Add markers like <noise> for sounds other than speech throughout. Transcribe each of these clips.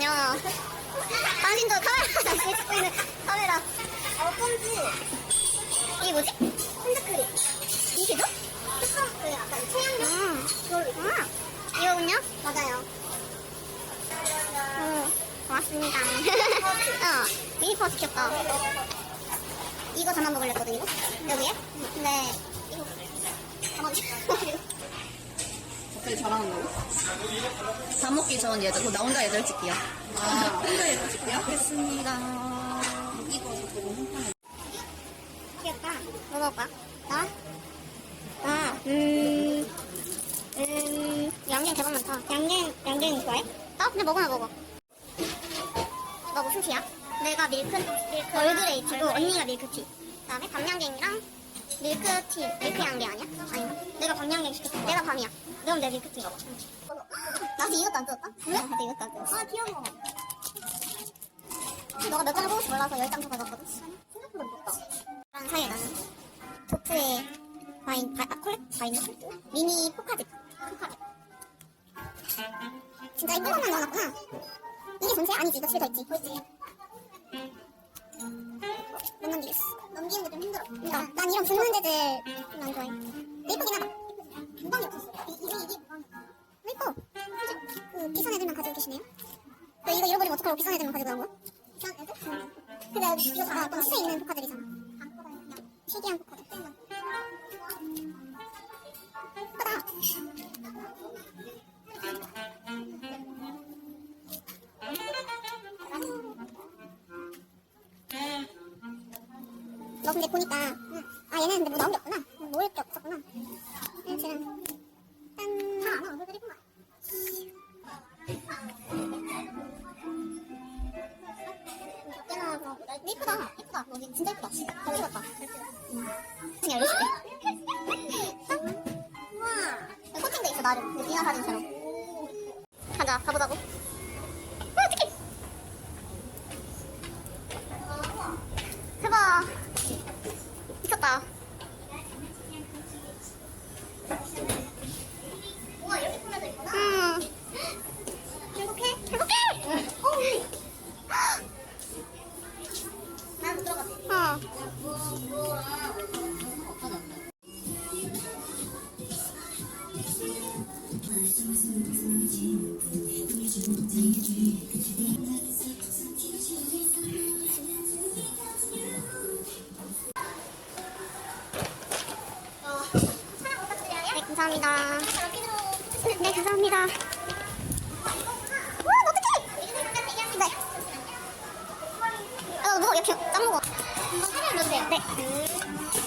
자기덕이라뇨. 당신도 카메라 찍고 있는 카메라. 어, 폰지. 이게 뭐지? 핸드크림. 이게도? 특성, 그 약간 체형용? 음. 음. 이거군요? 맞아요. 음, 고맙습니다. 어, 미니 퍼스 귀엽다. 이거 저만 먹으려거든요, 이거? 여기에? 근데, 이거. 가만 갑자기 자랑한다고? 밥 먹기 전 얘들, 그나 혼자 얘들 찍기야. 아, <laughs> 혼자 얘들 찍기야? 알겠습니다. 이거 보고. 귀엽다. 뭐 먹을까? 나? 아, 음, 음, 양갱 대박 많다. 양갱, 양갱 좋아해? 나? 근데 먹으면 먹어. 너 무슨 티야? 내가 밀크, 밀크 얼그레이 티고 언니가 밀크티. 그 다음에 밤양갱이랑 밀크티, 밀크 양갱 아니야? 아닌가? 내가 밤양갱 시켰어. 내가 밤이야. 그럼 내 밀크티 먹어. 나도 이것도 안 뜯었다? 왜? 나도 이것도 안 뜯었어. 아, 귀여워. 너가 몇 장을 뽑을지 몰라서 열장더 가져왔거든. 생각보다 무겁다. 랑 사이에 나는 도프의 바인, 바, 아, 콜렉? 바인 미니 포카드. 포카드. 진짜 이쁜 것만 넣어놨구나. 이게 전체? 아니지, 이거 집에 더 있지. 보이지? 못 넘기겠어. 넘기는 게 좀 힘들어. 나, 난 이런 붉은 데들 난 좋아해. 예쁘긴 하다. 무방이 없었어. 이, 이게, 이게. 예뻐. 그, 비싼 애들만 가지고 계시네요. 너 이거 잃어버리면 어떡하고 비싼 애들만 가지고 나온 거야? 비싼 애들? 근데 이거 다 시세 있는 포카들이잖아. 희귀한 포카들. 예쁘다. 너 근데 보니까 아 얘는 근데 뭐 나온 게 없구나. 모을 게 없었구나. 얘는 짠. 다안 와, 얼굴이 예쁘다. 작게 나와서 예쁘다. 예쁘다 여기 진짜 예쁘다. 잘 찍었다. 그냥 열심히. 우와. 코팅돼 있어 나름. 그 미나 사진처럼 가자 가보자고 아 어떡해 대박 미쳤다 우와 이렇게 꾸며져 있구나 음. 행복해? 행복해! 어 나도 들어갔어 어 감사합니다. 네, 감사합니다. 와, 어떡해! 네. 어, 뭐, 이렇게. 사진 넣어주세요. 네.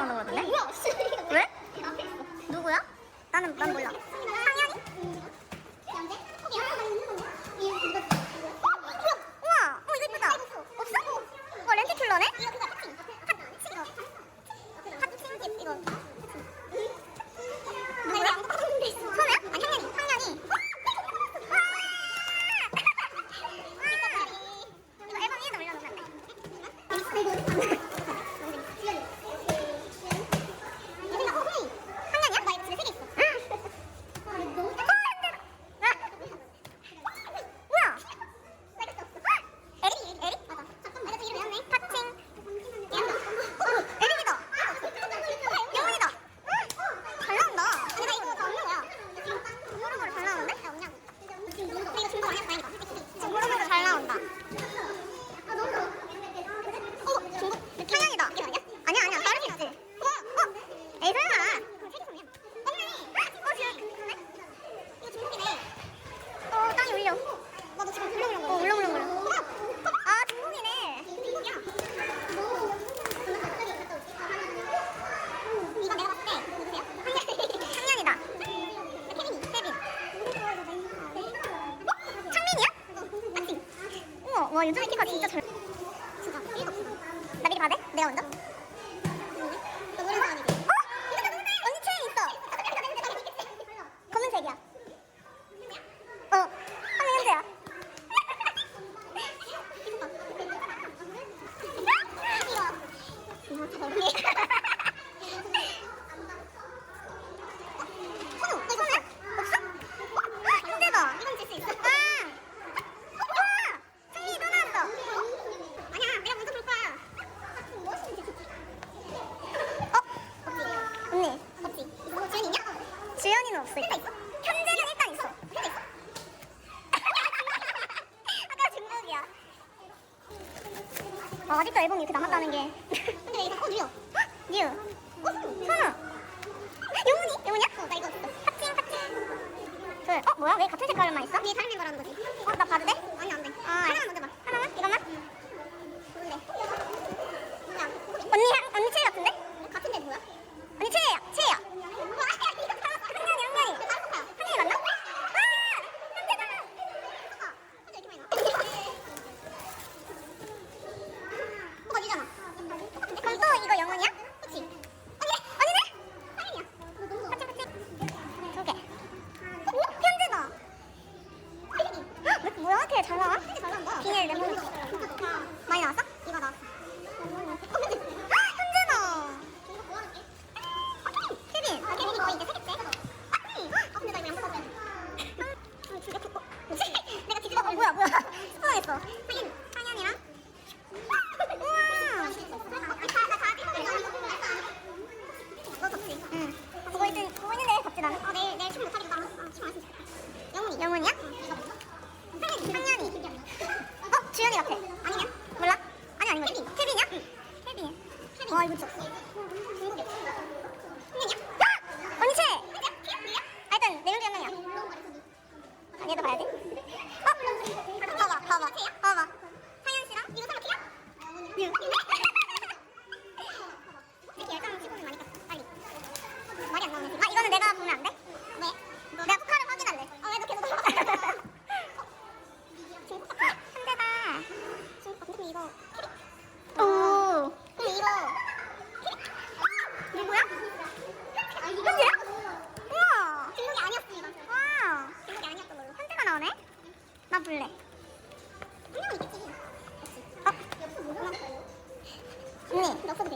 പതിനൊന്നാമത് മുതൽ 와 요즘 핑크가 진짜 잘 진짜 삐걱 나 미리 봐야 돼? 내가 먼저? 이렇게 남았다는 게 爸爸 네, 너